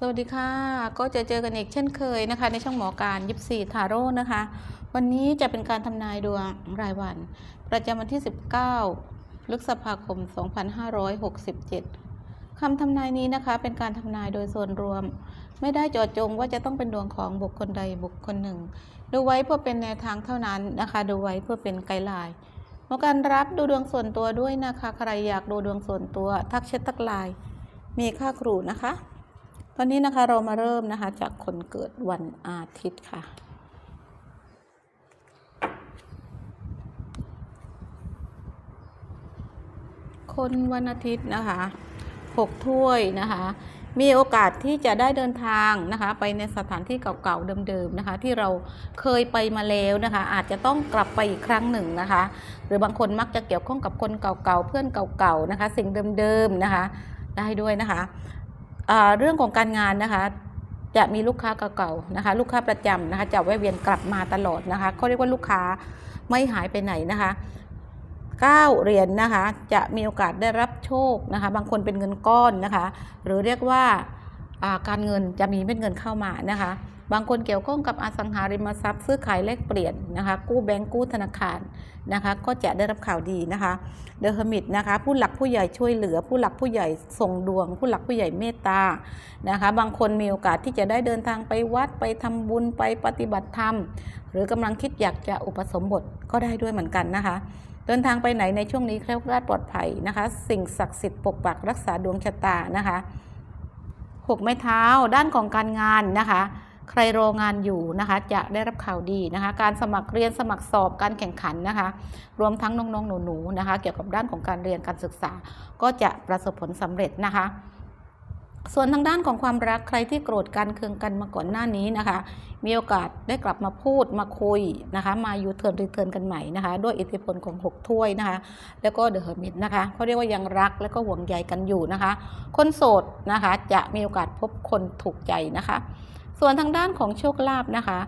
สวัสดีค่ะ ก็จะเจอกันอีกเช่นเคยนะคะ ในช่องหมอการยิปซีทาโร่นะคะ วันนี้จะเป็นการทำนายดวงรายวัน ประจำวันที่ 19พฤษภาคม 2567 คำทำนายนี้นะคะ เป็นการทำนายโดยส่วนรวม ไม่ได้เจาะจงว่าจะต้องเป็นดวงของบุคคลใดบุคคลหนึ่ง ดูไว้เพื่อเป็นแนวทางเท่านั้นนะคะ ดูไว้เพื่อเป็นไกด์ไลน์หมอการรับดูดวงส่วนตัวด้วยนะคะ ใครอยากดูดวงส่วนตัว ทักแชททักไลน์มีค่าครูนะคะ ตอนนี้นะคะเรามาเริ่มนะคะจากคนเกิดวันอาทิตย์ค่ะ คนวันอาทิตย์นะคะหกถ้วยนะคะ มีโอกาสที่จะได้เดินทางนะคะ ไปในสถานที่เก่าๆเดิมๆนะคะ ที่เราเคยไปมาแล้วนะคะ อาจจะต้องกลับไปอีกครั้งหนึ่งนะคะ หรือบางคนมักจะเกี่ยวข้องกับคนเก่าๆเพื่อนเก่าๆนะคะ สิ่งเดิมๆนะคะได้ด้วยนะคะ เรื่องของการงานนะคะ จะมีลูกค้าเก่าๆนะคะ ลูกค้าประจำนะคะจะแวะเวียนกลับมาตลอดนะคะเขาเรียกว่าลูกค้าไม่หายไปไหนนะคะ9เหรียญนะคะ จะมีโอกาสได้รับโชคนะคะ บางคนเป็นเงินก้อนนะคะ หรือเรียกว่าอ่าการเงินจะมีเม็ดเงินเข้ามานะคะ บางคนเกี่ยวข้องกับอสังหาริมทรัพย์ซื้อขายแลกเปลี่ยนนะคะกู้แบงก์กู้ธนาคารนะคะก็จะได้รับข่าวดีนะคะเดอะเฮมิตนะคะผู้หลักผู้ใหญ่ช่วยเหลือ ผู้หลักผู้ใหญ่ส่งดวง ผู้หลักผู้ใหญ่เมตตานะคะบางคนมีโอกาสที่จะได้เดินทางไปวัดไปทำบุญไปปฏิบัติธรรม หรือกำลังคิดอยากจะอุปสมบทก็ได้ด้วยเหมือนกันนะคะเดินทางไปไหนในช่วงนี้แคล้วคลาดปลอดภัยนะคะ สิ่งศักดิ์สิทธิ์ปกปักรักษาดวงชะตานะคะหกไม้เท้าด้านของการงานนะคะ ใครรองานอยู่นะคะจะได้รับข่าวดีนะคะ การสมัครเรียนสมัครสอบการแข่งขันนะคะ รวมทั้งน้องๆหนูๆนะคะ เกี่ยวกับด้านของการเรียนการศึกษา ก็จะประสบผลสำเร็จนะคะ ส่วนทางด้านของความรักใครที่โกรธกันเคืองกันมาก่อนหน้านี้นะคะ มีโอกาสได้กลับมาพูดมาคุยนะคะ มายูเทิร์นรีเทิร์นกันใหม่นะคะ ด้วยอิทธิพลของ 6 ถ้วยนะคะ แล้วก็เดอะเฮอร์มิตนะคะเขาเรียกว่ายังรักและก็ห่วงใยกันอยู่นะคะ คนโสดนะคะจะมีโอกาสพบคนถูกใจนะคะ ส่วนทางด้านของโชคลาภนะคะ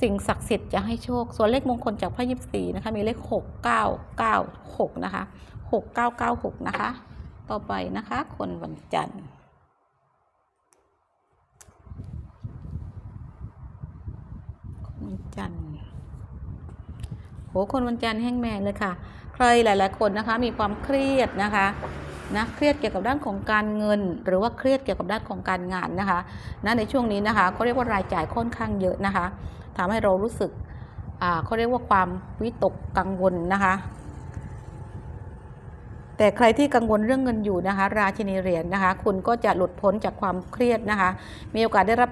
สิ่งศักดิ์สิทธิ์จะให้โชค ส่วนเลขมงคลจากพระยิบสีนะคะ มีเลข 6 9 9 6 นะคะ 6 9 9 6 นะคะ ต่อไปนะคะ คนวันจันทร์คนวันจันทร์โหคนวันจันทร์แห้งแมนเลยค่ะ ใครหลาย ๆ คนนะคะ มีความเครียดนะคะ นะเครียดเกี่ยวกับด้านของการเงิน หรือว่าเครียดเกี่ยวกับด้านของการงานนะคะนะในช่วงนี้นะคะเขาเรียกว่ารายจ่ายค่อนข้างเยอะนะคะทำให้เรารู้สึกเขาเรียกว่าความวิตกกังวลนะคะแต่ใครที่กังวลเรื่องเงินอยู่นะคะ ราชินีเหรียญนะคะ คุณก็จะหลุดพ้นจากความเครียดนะคะ มีโอกาสได้รับ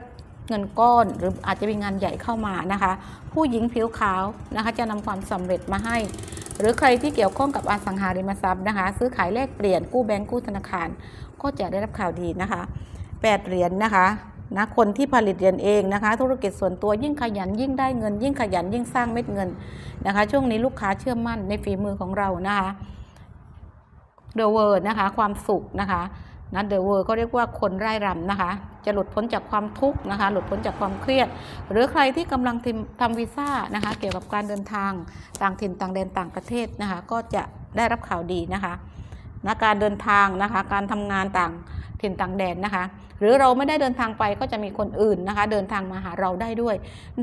เงินก้อนหรืออาจจะมีงานใหญ่เข้ามานะคะ ผู้หญิงผิวขาวนะคะ จะนำความสำเร็จมาให้ หรือใครที่เกี่ยวข้องกับอสังหาริมทรัพย์นะคะ ซื้อขายแลกเปลี่ยนกู้แบงก์กู้ธนาคาร ก็จะได้รับข่าวดีนะคะแปดเหรียญนะคะนะคนที่ผลิตเหรียญเองนะคะ ธุรกิจส่วนตัวยิ่งขยันยิ่งได้เงิน ยิ่งขยันยิ่งสร้างเม็ดเงินนะคะ ช่วงนี้ลูกค้าเชื่อมั่นในฝีมือของเรานะคะเดอะเวิร์ดนะคะ ความสุขนะคะ นะเดอะเวิร์ก็เรียกว่าคนไร่รำนะคะ จะหลุดพ้นจากความทุกข์นะคะ หลุดพ้นจากความเครียด หรือใครที่กำลังทำทำวีซ่านะคะ เกี่ยวกับการเดินทางต่างถิ่นต่างแดนต่างประเทศนะคะ ก็จะได้รับข่าวดีนะคะนะการเดินทางนะคะ การทำงานต่างถิ่นต่างแดนนะคะ หรือเราไม่ได้เดินทางไปก็จะมีคนอื่นนะคะ เดินทางมาหาเราได้ด้วย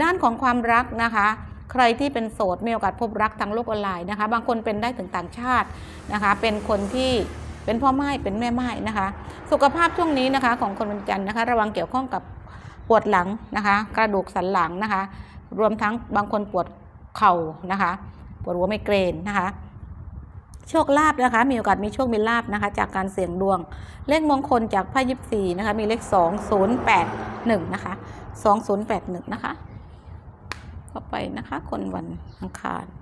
ด้านของความรักนะคะใครที่เป็นโสดมีโอกาสพบรักทางโลกออนไลน์นะคะ บางคนเป็นได้ถึงต่างชาตินะคะ เป็นคนที่ เป็นพ่อไม้เป็นแม่ไม้นะคะ สุขภาพช่วงนี้นะคะ ของคนวันจันทร์นะคะ ระวังเกี่ยวข้องกับปวดหลังนะคะ กระดูกสันหลังนะคะ รวมทั้งบางคนปวดเข่านะคะ ปวดหัวไมเกรนนะคะโชคลาภนะคะ มีโอกาสมีโชคมีลาภนะคะ จากการเสี่ยงดวง เลขมงคลจากไพ่ยิปซีนะคะ มีเลข2081นะคะ2081นะคะต่อไปนะคะ คนวันอังคาร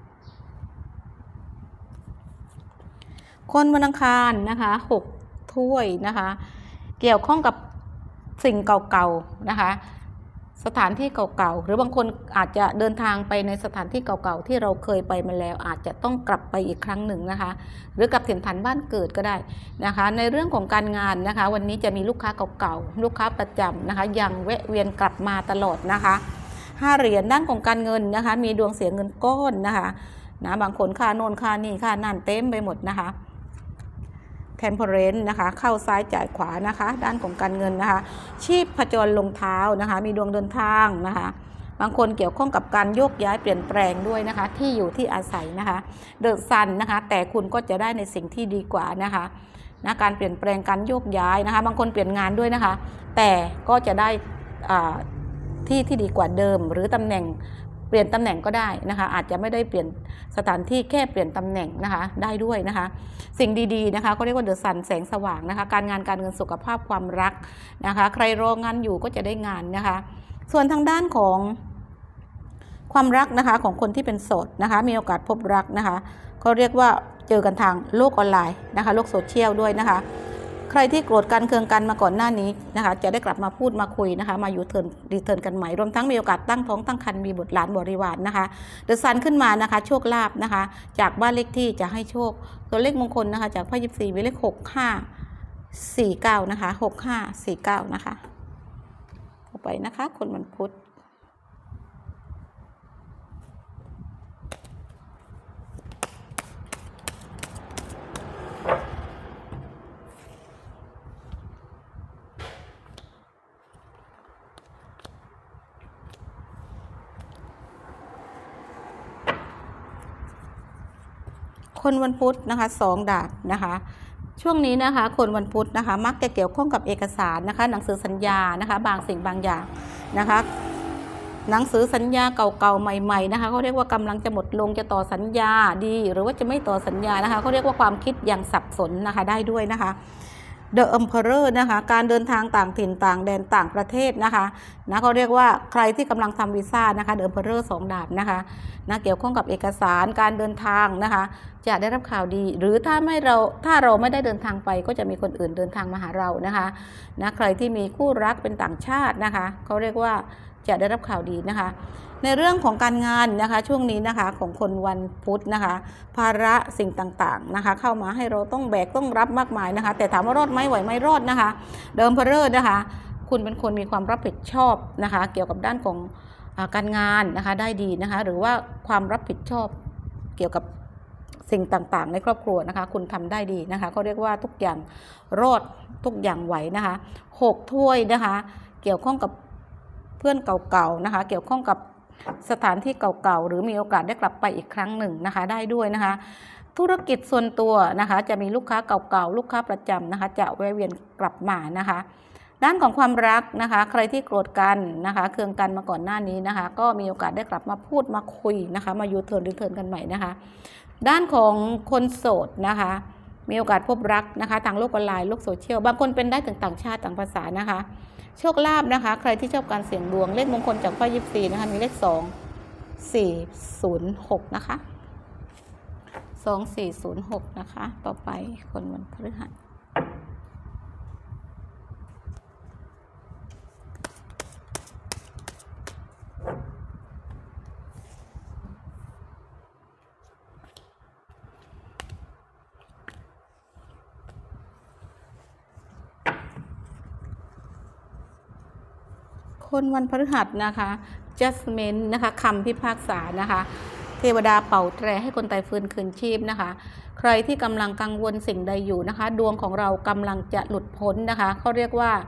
คนวันอังคารนะคะหกถ้วยนะคะ เกี่ยวข้องกับสิ่งเก่าๆนะคะ สถานที่เก่าๆหรือบางคนอาจจะเดินทางไปในสถานที่เก่าๆที่เราเคยไปมาแล้ว อาจจะต้องกลับไปอีกครั้งหนึ่งนะคะ หรือกลับถิ่นฐานบ้านเกิดก็ได้นะคะ ในเรื่องของการงานนะคะ วันนี้จะมีลูกค้าเก่าๆลูกค้าประจำนะคะ ยังแวะเวียนกลับมาตลอดนะคะห้าเหรียญด้านของการเงินนะคะ มีดวงเสียเงินก้อนนะคะนะบางคนค่าโน่นค่านี่ค่านั่นเต็มไปหมดนะคะ temperance นะคะ เข้าซ้ายจ่ายขวานะคะ ด้านของการเงินนะคะ ชีพผจรลงเท้านะคะ มีดวงเดินทางนะคะ บางคนเกี่ยวข้องกับการโยกย้ายเปลี่ยนแปลงด้วยนะคะ ที่อยู่ที่อาศัยนะคะเดอะซันนะคะ แต่คุณก็จะได้ในสิ่งที่ดีกว่านะคะนะการเปลี่ยนแปลงการโยกย้ายนะคะ บางคนเปลี่ยนงานด้วยนะคะ แต่ก็จะได้ที่ที่ดีกว่าเดิม หรือตำแหน่ง เปลี่ยนตำแหน่งก็ได้นะคะ อาจจะไม่ได้เปลี่ยนสถานที่แค่เปลี่ยนตำแหน่งนะคะ ได้ด้วยนะคะ สิ่งดีๆนะคะก็เรียกว่าเดอะซันแสงสว่างนะคะ การงานการเงินสุขภาพความรักนะคะ ใครรองานอยู่ก็จะได้งานนะคะ ส่วนทางด้านของความรักนะคะของคนที่เป็นโสดนะคะ มีโอกาสพบรักนะคะเขาเรียกว่าเจอกันทางโลกออนไลน์นะคะ โลกโซเชียลด้วยนะคะ ใครที่โกรธกันเคืองกันมาก่อนหน้านี้นะคะ จะได้กลับมาพูดมาคุยนะคะ มาอยู่เทิร์นรีเทิร์นกันใหม่ รวมทั้งมีโอกาสตั้งท้องตั้งครรภ์มีบุตรหลานบริวารนะคะเดือะซันขึ้นมานะคะ โชคลาภนะคะ จากบ้านเลขที่จะให้โชค ตัวเลขมงคลนะคะ จากไพ่ยิบสี่มีเลขหกห้าสี่เก้านะคะหกห้าสี่เก้านะคะต่อไปนะคะ คนวันพุธ คนวันพุธนะคะสองดาบนะคะช่วงนี้นะคะคนวันพุธนะคะ มักจะเกี่ยวข้องกับเอกสารนะคะ หนังสือสัญญานะคะ บางสิ่งบางอย่างนะคะ หนังสือสัญญาเก่าๆใหม่ๆนะคะเขาเรียกว่ากำลังจะหมดลงจะต่อสัญญาดี หรือว่าจะไม่ต่อสัญญานะคะเขาเรียกว่าความคิดอย่างสับสนนะคะได้ด้วยนะคะ The Emperor นะคะการเดินทางต่างถิ่นต่างแดนต่างประเทศนะคะนะเขาเรียกว่าใครที่กำลังทำวีซ่านะคะ The Emperor สองดาบนะคะนะเกี่ยวข้องกับเอกสารการเดินทางนะคะ จะได้รับข่าวดี หรือถ้าไม่เราถ้าเราไม่ได้เดินทางไป ก็จะมีคนอื่นเดินทางมาหาเรานะคะนะใครที่มีคู่รักเป็นต่างชาตินะคะเขาเรียกว่า จะได้รับข่าวดีนะคะ ในเรื่องของการงานนะคะช่วงนี้นะคะของคนวันพุธนะคะ ภาระสิ่งต่างๆนะคะ เข้ามาให้เราต้องแบกต้องรับมากมายนะคะ แต่ถามว่ารอดไหมไหวไหมรอดนะคะ เดิมพเพเรอร์นะคะ คุณเป็นคนมีความรับผิดชอบนะคะ เกี่ยวกับด้านของอการงานนะคะได้ดีนะคะ หรือว่าความรับผิดชอบเกี่ยวกับสิ่งต่างๆ ในครอบครัวนะคะ คุณทำได้ดีนะคะเขาเรียกว่าทุกอย่างรอดทุกอย่างไหวนะคะหกถ้วยนะคะ เกี่ยวข้องกับ เพื่อนเก่าๆนะคะ เกี่ยวข้องกับสถานที่เก่าๆ หรือมีโอกาสได้กลับไปอีกครั้งหนึ่งนะคะ ได้ด้วยนะคะ ธุรกิจส่วนตัวนะคะ จะมีลูกค้าเก่าๆ ลูกค้าประจำนะคะ จะแวะเวียนกลับมานะคะ ด้านของความรักนะคะ ใครที่โกรธกันนะคะ เคืองกันมาก่อนหน้านี้นะคะ ก็มีโอกาสได้กลับมาพูดมาคุยนะคะ มายูเทิร์นรีเทิร์นกันใหม่นะคะ ด้านของคนโสดนะคะ มีโอกาสพบรักนะคะทางโลกออนไลน์โลกโซเชียลบางคนเป็นได้ถึงต่างชาติต่างภาษานะคะ โชคลาภนะคะ ใครที่ชอบการเสี่ยงดวงเลขมงคลจากไพ่ยิปซีนะคะมีเลขสองสี่ศูนย์หกนะคะสองสี่ศูนย์หกนะคะ ต่อไปคนวันพฤหัส คนวันพฤหัสนะคะ judgment นะคะคำพิพากษานะคะ เทวดาเป่าแตรให้คนตายฟื้นคืนชีพนะคะ ใครที่กำลังกังวลสิ่งใดอยู่นะคะ ดวงของเรากำลังจะหลุดพ้นนะคะเขาเรียกว่าอ่า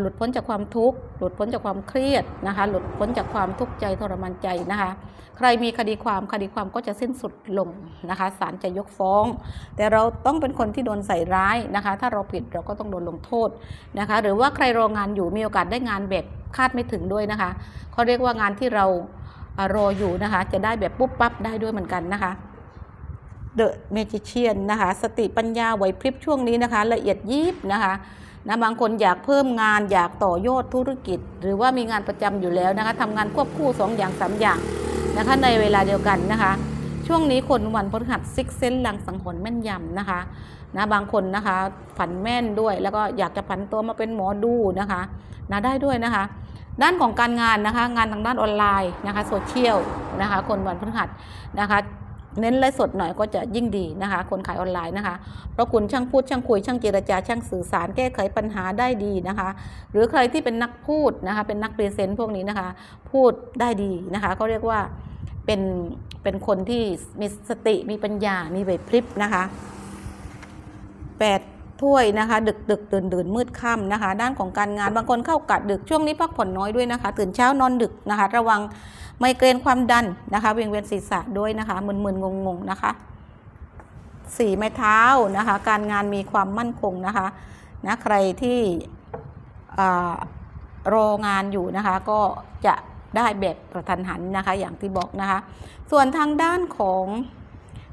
หลุดพ้นจากความทุกข์หลุดพ้นจากความเครียดนะคะ หลุดพ้นจากความทุกข์ใจทรมานใจนะคะ ใครมีคดีความคดีความก็จะสิ้นสุดลงนะคะศาลจะยกฟ้อง แต่เราต้องเป็นคนที่โดนใส่ร้ายนะคะ ถ้าเราผิดเราก็ต้องโดนลงโทษนะคะ หรือว่าใครรองานอยู่มีโอกาสได้งานแบบคาดไม่ถึงด้วยนะคะเขาเรียกว่างานที่เรารออยู่นะคะ จะได้แบบปุ๊บปั๊บได้ด้วยเหมือนกันนะคะ The Magician นะคะ สติปัญญาไหวพริบช่วงนี้นะคะ ละเอียดยิบนะคะ นะบางคนอยากเพิ่มงานอยากต่อยอดธุรกิจ หรือว่ามีงานประจำอยู่แล้วนะคะทำงานควบคู่สองอย่างสามอย่างนะคะในเวลาเดียวกันนะคะ ช่วงนี้คนวันพฤหัสซิกเซนลังสังหรณ์แม่นยำนะคะนะบางคนนะคะฝันแม่นด้วยแล้วก็อยากจะผันตัวมาเป็นหมอดูนะคะนะได้ด้วยนะคะ ด้านของการงานนะคะ งานทางด้านออนไลน์นะคะโซเชียลนะคะ คนวันพฤหัสนะคะ เน้นไลฟ์สดหน่อยก็จะยิ่งดีนะคะ คนขายออนไลน์นะคะ เพราะคุณช่างพูดช่างคุยช่างเจรจาช่างสื่อสารแก้ไขปัญหาได้ดีนะคะ หรือใครที่เป็นนักพูดนะคะ เป็นนักพรีเซนต์พวกนี้นะคะ พูดได้ดีนะคะเขาเรียกว่าเป็นเป็นคนที่มีสติมีปัญญา มีไหวพริบนะคะไปแปด ถ้วยนะคะ ดึกดึกดื่นดื่นมืดค่ำนะคะ ด้านของการงานบางคนเข้ากะดึกช่วงนี้พักผ่อนน้อยด้วยนะคะ ตื่นเช้านอนดึกนะคะ ระวังไมเกรนความดันนะคะเวียงเวียนศีรษะด้วยนะคะมึนๆงงๆนะคะสีไม้เท้านะคะ การงานมีความมั่นคงนะคะนะใครที่อ่ารองานอยู่นะคะ ก็จะได้แบบกระทันหันนะคะ อย่างที่บอกนะคะ ส่วนทางด้านของ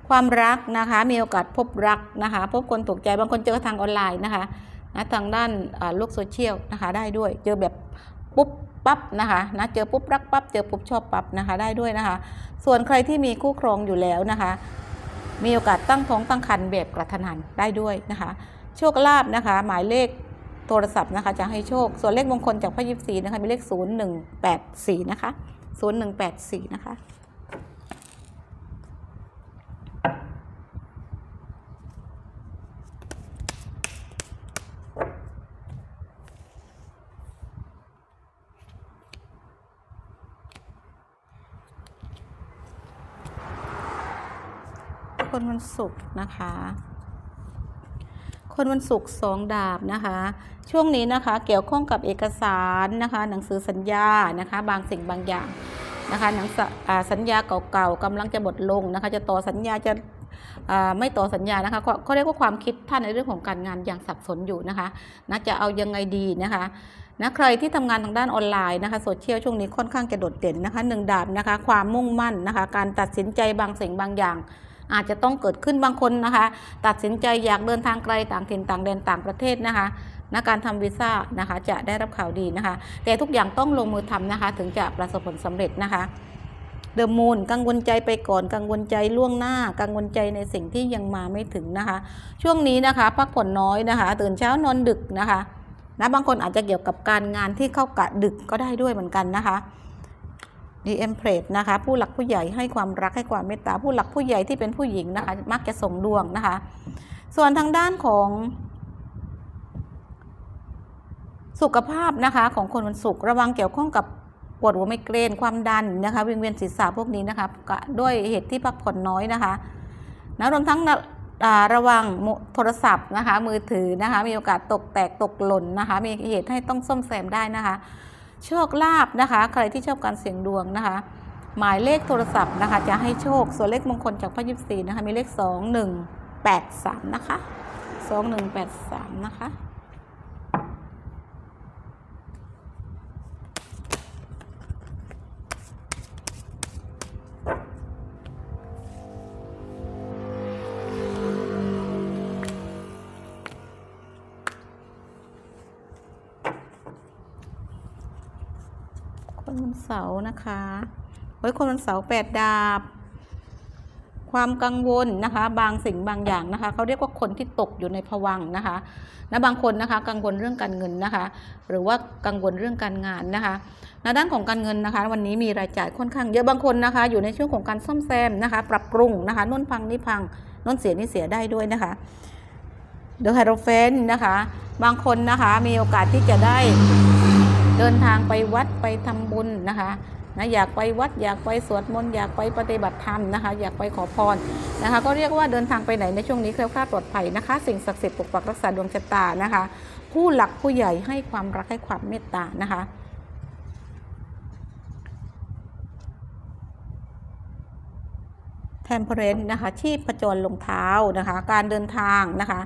ความรักนะคะมีโอกาสพบรักนะคะพบคนถูกใจบางคนเจอทางออนไลน์นะคะนะทางด้านโลกโซเชียลนะคะได้ด้วยเจอแบบปุ๊บปั๊บนะคะนะเจอปุ๊บรักปั๊บเจอปุ๊บชอบปั๊บนะคะได้ด้วยนะคะ ส่วนใครที่มีคู่ครองอยู่แล้วนะคะ มีโอกาสตั้งท้องตั้งครรภ์แบบกระทันหันได้ด้วยนะคะ โชคลาภนะคะ หมายเลขโทรศัพท์นะคะจะให้โชค ส่วนเลขมงคลจากพระยิบสีนะคะมีเลข 0184 นะคะ 0184 นะคะ คนวันศุกร์นะคะ คนวันศุกร์สองดาบนะคะ ช่วงนี้นะคะเกี่ยวข้องกับเอกสารนะคะ หนังสือสัญญานะคะ บางสิ่งบางอย่างนะคะหนังสือสัญญาเก่าๆกำลังจะหมดลงนะคะ จะต่อสัญญาจะไม่ต่อสัญญานะคะเขาเขาเรียกว่าความคิดท่านในเรื่องของการงานอย่างสับสนอยู่นะคะนะจะเอายังไงดีนะคะนะใครที่ทำงานทางด้านออนไลน์นะคะโซเชียลช่วงนี้ค่อนข้างจะโดดเด่นนะคะหนึ่งดาบนะคะ ความมุ่งมั่นนะคะ การตัดสินใจบางสิ่งบางอย่าง อาจจะต้องเกิดขึ้นบางคนนะคะ ตัดสินใจอยากเดินทางไกลต่างถิ่นต่างแดนต่างประเทศนะคะนะการทำวีซ่านะคะจะได้รับข่าวดีนะคะ แต่ทุกอย่างต้องลงมือทำนะคะ ถึงจะประสบผลสำเร็จนะคะเดอะมูนกังวลใจไปก่อนกังวลใจล่วงหน้า กังวลใจในสิ่งที่ยังมาไม่ถึงนะคะ ช่วงนี้นะคะพักผ่อนน้อยนะคะ ตื่นเช้านอนดึกนะคะนะบางคนอาจจะเกี่ยวกับการงานที่เข้ากะดึกก็ได้ด้วยเหมือนกันนะคะ ดีเอ็มเพลทนะคะ ผู้หลักผู้ใหญ่ให้ความรักให้ความเมตตาผู้หลักผู้ใหญ่ที่เป็นผู้หญิงนะคะ มักจะส่งดวงนะคะ ส่วนทางด้านของสุขภาพนะคะของคนวันศุกร์ระวังเกี่ยวข้องกับปวดหัวไมเกรนความดันนะคะวิงเวียนศีรษะพวกนี้นะคะด้วยเหตุที่พักผ่อนน้อยนะคะนะรวมทั้งระวังโทรศัพท์นะคะมือถือนะคะมีโอกาสตกแตกตกหล่นนะคะมีเหตุให้ต้องซ่อมแซมได้นะคะ โชคลาภนะคะ ใครที่ชอบการเสี่ยงดวงนะคะ หมายเลขโทรศัพท์นะคะ จะให้โชคส่วนเลขมงคลจากพระยิบสีนะคะ มีเลข2183นะคะ2183นะคะคะ วันเสาร์นะคะไว้คนวันเสาร์แปดดาบ ความกังวลนะคะ บางสิ่งบางอย่างนะคะเขาเรียกว่าคนที่ตกอยู่ในภวังนะคะนะบางคนนะคะ กังวลเรื่องการเงินนะคะ หรือว่ากังวลเรื่องการงานนะคะในด้านของการเงินนะคะ วันนี้มีรายจ่ายค่อนข้างเยอะบางคนนะคะ อยู่ในช่วงของการซ่อมแซมนะคะ ปรับปรุงนะคะนุ่นพังนี่พังนุ่นเสียนี่เสียได้ด้วยนะคะเดอะไฮโรเฟนนะคะ บางคนนะคะมีโอกาสที่จะได้ เดินทางไปวัดไปทำบุญนะคะนะอยากไปวัดอยากไปสวดมนต์อยากไปปฏิบัติธรรมนะคะ อยากไปขอพรนะคะ ก็เรียกว่าเดินทางไปไหนในช่วงนี้แคล้วคลาดปลอดภัยนะคะ สิ่งศักดิ์สิทธิ์ปกปักรักษาดวงชะตานะคะ ผู้หลักผู้ใหญ่ให้ความรักให้ความเมตตานะคะ เทมเพรนนะคะที่ประจรลงเท้านะคะ การเดินทางนะคะ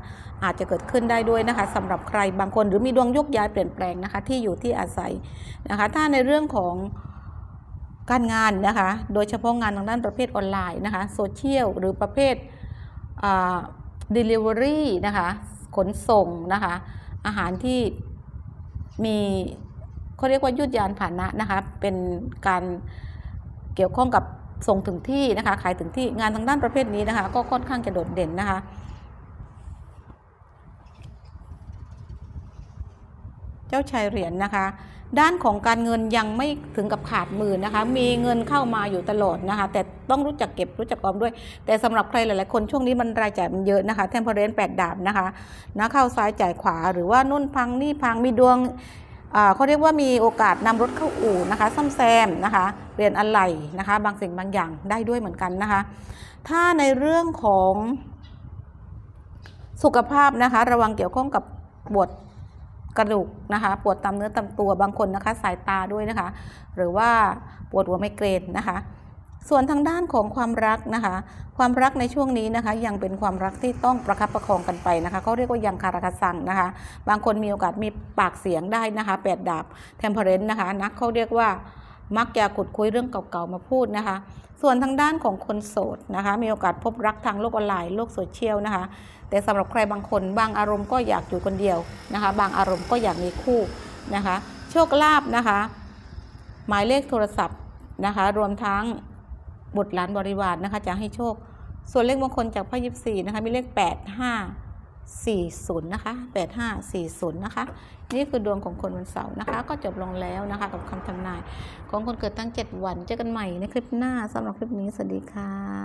อาจจะเกิดขึ้นได้ด้วยนะคะสำหรับใครบางคนหรือมีดวงยกย้ายเปลี่ยนแปลงนะคะ ที่อยู่ที่อาศัยนะคะ ถ้าในเรื่องของการงานนะคะ โดยเฉพาะงานทางด้านประเภทออนไลน์นะคะโซเชียลหรือประเภทอ่า delivery นะคะ ขนส่งนะคะ อาหารที่มีเขาเรียกว่ายุดยานผ่านะนะคะ เป็นการเกี่ยวข้องกับ ส่งถึงที่นะคะขายถึงที่งานทางด้านประเภทนี้นะคะ ก็ค่อนข้างจะโดดเด่นนะคะเจ้าชายเหรียญนะคะ ด้านของการเงินยังไม่ถึงกับขาดมือนะคะ มีเงินเข้ามาอยู่ตลอดนะคะ แต่ต้องรู้จักเก็บรู้จักออมด้วย แต่สำหรับใครหลายๆคนช่วงนี้มันรายจ่ายมันเยอะนะคะ เทมเพอเรนแปดดาบนะคะนะเข้าซ้ายจ่ายขวาหรือว่านุ่นพังนี่พังมีดวง เขาเรียกว่ามีโอกาสนำรถเข้าอู่นะคะซ่อมแซมนะคะเปลี่ยนอะไหล่นะคะ บางสิ่งบางอย่างได้ด้วยเหมือนกันนะคะ ถ้าในเรื่องของสุขภาพนะคะ ระวังเกี่ยวข้องกับปวดกระดูกนะคะ ปวดตามเนื้อตามตัวบางคนนะคะ สายตาด้วยนะคะ หรือว่าปวดหัวไมเกรนนะคะ ส่วนทางด้านของความรักนะคะ ความรักในช่วงนี้นะคะ ยังเป็นความรักที่ต้องประคับประคองกันไปนะคะเขาเรียกว่ายังคาราคาซังนะคะ บางคนมีโอกาสมีปากเสียงได้นะคะแปดดาบเทมเพอเรนต์นะคะ นักเขาเรียกว่ามักจะขุดคุยเรื่องเก่าๆมาพูดนะคะ ส่วนทางด้านของคนโสดนะคะ มีโอกาสพบรักทางโลกออนไลน์โลกโซเชียลนะคะ แต่สำหรับใครบางคนบางอารมณ์ก็อยากอยู่คนเดียวนะคะ บางอารมณ์ก็อยากมีคู่นะคะ โชคลาภนะคะ หมายเลขโทรศัพท์นะคะ รวมทั้ง บุตรหลานบริวารนะคะจะให้โชค ส่วนเลขมงคลจากพ่อยิบสี่นะคะมีเลข 8 5 4 0 นะคะ 8 5 4 0 นะคะ นี่คือดวงของคนวันเสาร์นะคะ ก็จบลงแล้วนะคะกับคำทำนาย ของคนเกิดตั้ง 7 วัน เจอกันใหม่ในคลิปหน้าสำหรับคลิปนี้ สวัสดีค่ะ